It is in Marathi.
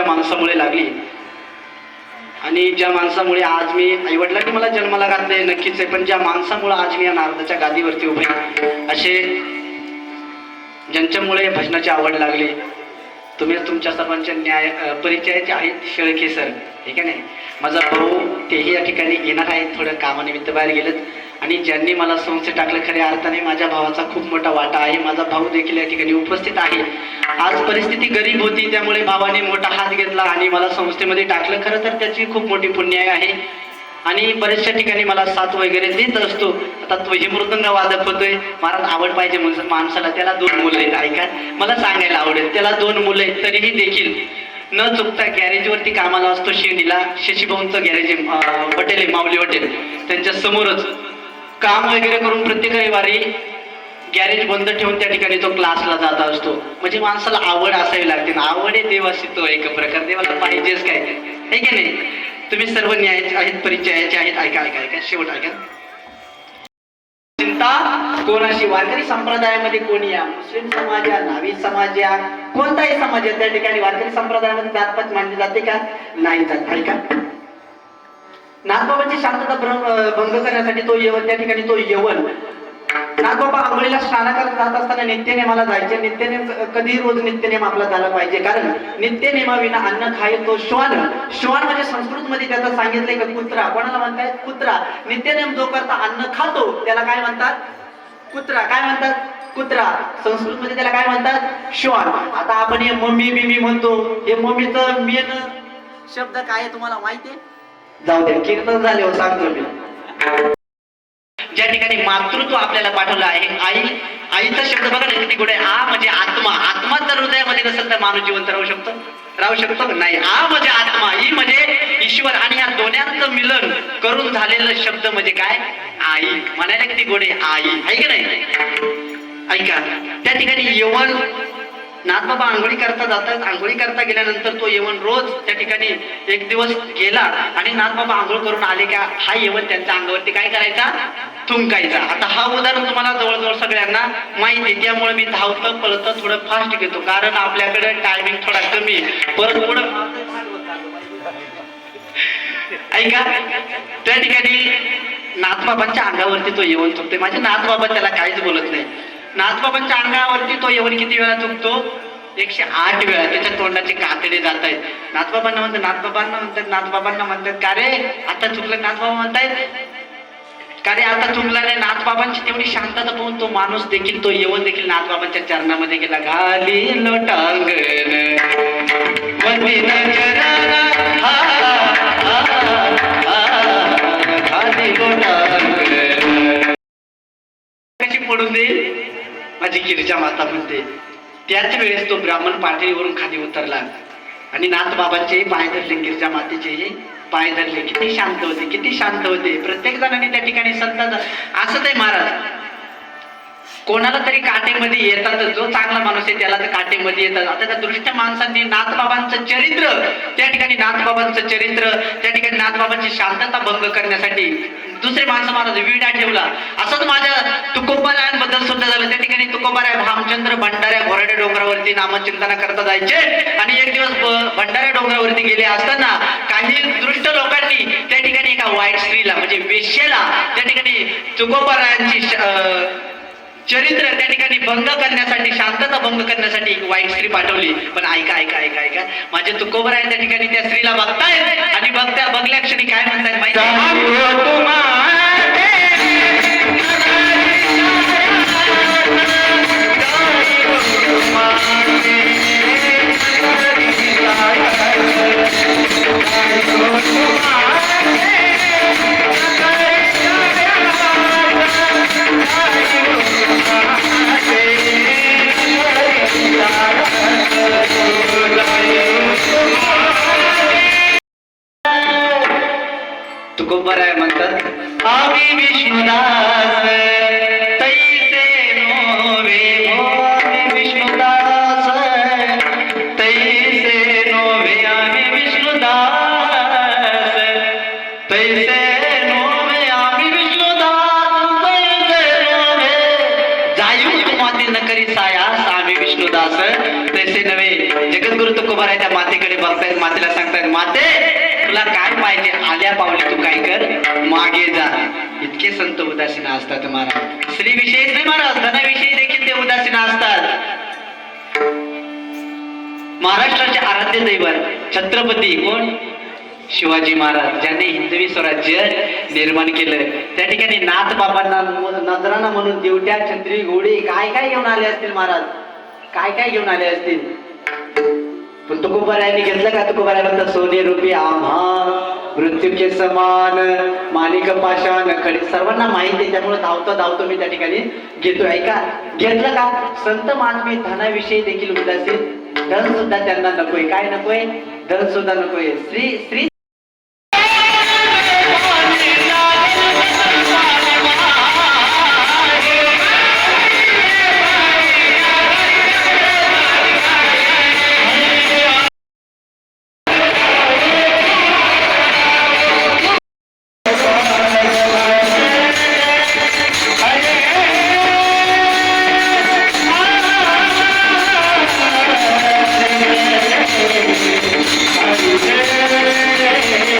त्या माणसामुळे लागली. आणि ज्या माणसामुळे आज मी आई वडिलां की मला जन्माला घातले नक्कीच आहे. पण ज्या माणसामुळे आज मी या नारदाच्या गादीवरती उभे असे ज्यांच्यामुळे भजनाची आवड लागली. तुम्ही तुमच्या सर्वांच्या न्याय परिचयाचे आहेत शेळके सर. ठीक आहे नाही? माझा भाऊ तेही या ठिकाणी येणार आहेत थोडं कामानिमित्त बाहेर गेलेत. आणि ज्यांनी मला संस्थेत टाकलं खऱ्या अर्थाने माझ्या भावाचा खूप मोठा वाटा आहे. माझा भाऊ देखील या ठिकाणी उपस्थित आहे. आज परिस्थिती गरीब होती त्यामुळे भावाने मोठा हात घेतला आणि मला संस्थेमध्ये टाकलं. खरं तर त्याची खूप मोठी पुण्याय आहे. आणि बऱ्याचशा ठिकाणी मला साथ वगैरे देत असतो. आता तो हे मृदंग वादक होतोय. महाराज आवड पाहिजे म्हणजे माणसाला त्याला दोन मुलं आहेत. ऐका मला सांगायला आवडेल. त्याला दोन मुलं आहेत. तरीही देखील न चुकता गॅरेजवरती कामाला असतो शिर्डीला. शशीभाऊंचं गॅरेज आहे आहे माऊली हॉटेल त्यांच्या समोरच काम वगैरे करून प्रत्येक रविवारी गॅरेज बंद ठेवून त्या ठिकाणी तो क्लासला जात असतो. म्हणजे माणसाला आवड असावी लागते ना. आवड आहे देवाशी तो एक प्रकार. देवाला पाहिजेच काय? आहे की नाही? तुम्ही सर्व न्यायाचे आहेत परिचयाचे आहेत. ऐका ऐका ऐका. शेवट ऐका. चिंता कोणाशी? वारकरी संप्रदायामध्ये कोणी या? मुस्लिम समाज या? नावी समाज या? कोणताही समाज या? त्या ठिकाणी वारकरी संप्रदायामध्ये जातपात मानली जाते का? नाही जात. ऐका. नागबाबांची शांतता भंग करण्यासाठी तो येवन त्या ठिकाणी तो येवन. नागबाबा आंघोळीला स्नानाकाला जात असताना नित्यनेमाला जायचे. नित्यनेम कधी रोज नित्यनेम आपला झाला पाहिजे? कारण नित्यनेमाविना अन्न खाय तो श्वान. श्वान म्हणजे संस्कृत मध्ये त्याचं सांगितलंय का कुत्रा? कोणाला म्हणताय? कुत्रा. नित्यनेम जो करता अन्न खातो त्याला काय म्हणतात? कुत्रा. काय म्हणतात? कुत्रा. संस्कृत मध्ये त्याला काय म्हणतात? श्वान. आता आपण हे मम्मी बिमी म्हणतो. हे मम्मीचं मेन शब्द काय तुम्हाला माहिती आहे? जाऊ द्या कीर्तन झाले हो सांगतो मी. ज्या ठिकाणी मातृत्व आपल्याला पाठवलं आहे आई आईचा शब्द बघा ना किती कुठे आ म्हणजे आत्मा. आत्मा जर हृदयामध्ये नसेल तर माणूस जिवंत राहू शकतो. राहू शकतो नाही. आ म्हणजे आत्मा. ई म्हणजे ईश्वर आणि या दोन्यांचं मिलन करून झालेलं शब्द म्हणजे काय? आई. म्हणायला किती गोडे आई. आहे की नाही? ऐका. त्या ठिकाणी यवन नाथबाबा आंघोळी करता जातात. आंघोळी करता गेल्यानंतर तो येवन रोज त्या ठिकाणी एक दिवस गेला आणि नाथबाबा आंघोळ करून आले का हा येवन त्यांच्या अंगावरती काय करायचा? थुंकायचा. आता हा उदाहरण तुम्हाला जवळजवळ सगळ्यांना माहिती आहे. त्यामुळे मी धावतं पळतं थोडं फास्ट घेतो. कारण आपल्याकडे टायमिंग थोडा कमी परत पुढं ऐका. त्या ठिकाणी नाथबाबांच्या अंगावरती तो येऊन चुकतोय माझे नाथबाबा त्याला काहीच बोलत नाही नाथबाबांच्या अंगावरती तो येऊन किती वेळा चुकतो? एकशे आठ वेळा. त्याच्या तोंडाचे कातडे जात आहेत नाथबाबांना म्हणतात नाथबाबांना म्हणतात नाथबाबांना म्हणतात. का रे? आता चुकलं नाथबाबा म्हणतायत. का रे? आता चुकला नाही. नाथबाबांची तेवढी शांतता पाहून तो माणूस देखील तो येऊन देखील नाथबाबांच्या चरणामध्ये गेला. घाली लोटांगण कशी पडून देईल? माझी गिरजा माता म्हणते त्याच वेळेस तो ब्राह्मण पातळीवरून खाली उतरला. आणि नाथबाबांचेही पाय धरले गिरजा मातेचेही पाय धरले. किती शांत होते किती शांत होते. प्रत्येक जणांनी त्या ठिकाणी संत असत आहे महाराज कोणाला तरी काटेमध्ये येतात जो चांगला माणूस आहे त्याला तर काटेमध्ये येतात. आता त्या दृष्ट माणसांनी नाथबाबांचं चरित्र त्या ठिकाणी नाथबाबांचं चरित्र त्या ठिकाणी नाथबाबांची शांतता भंग करण्यासाठी दुसरे माणसं महाराज विडा ठेवला. असंच माझ्या तुकोबारायांबद्दल सुद्धा झालं. त्या ठिकाणी तुकोबाराय भामचंद्र भंडाऱ्या घोराडे डोंगरावरती नामचिंतना करता जायचे आणि एक दिवस भंडाऱ्या डोंगरावरती गेले असताना काही दृष्ट लोकांनी त्या ठिकाणी एका वाईट स्त्रीला म्हणजे वेश्येला त्या ठिकाणी तुकोबारायांची श- चरित्र त्या ठिकाणी भंग करण्यासाठी शांतता भंग करण्यासाठी एक वाईट स्त्री पाठवली. पण ऐका ऐका ऐका ऐका. माझे तुकोबर आहे त्या ठिकाणी त्या स्त्रीला बघतायत आणि बघत्या बघल्या क्षणी काय म्हणतायत माहिती मातेला सांगतात माते तुला काय पाहिजे? आल्या पावली तू काय कर? मागे जा. इतके संत उदासीन असतात महाराज. स्त्री विषयीच नाही महाराज धनाविषयी देखील ते उदासीन असतात. महाराष्ट्राचे आराध्य दैवत छत्रपती कोण? शिवाजी महाराज ज्यांनी हिंदवी स्वराज्य निर्माण केलं. त्या ठिकाणी नाथ बाबांना नजराना म्हणून देवट्या छत्री घोडी काय काय घेऊन आले असतील महाराज? काय काय घेऊन आले असतील? पण तुकोबारायांनी घेतलं का? तुकोबाराय म्हणतात सोने रुपी आम्हा मृत्यूचे समान मालिक पाषाण खडे सर्वांना माहिती आहे. त्यामुळे धावतो धावतो मी त्या ठिकाणी घेतो ऐका घेतलं का? संत महात्मे धनाविषयी देखील उदासीन. धन सुद्धा त्यांना नकोय. काय नकोय? धन सुद्धा नकोय. स्त्री स्त्री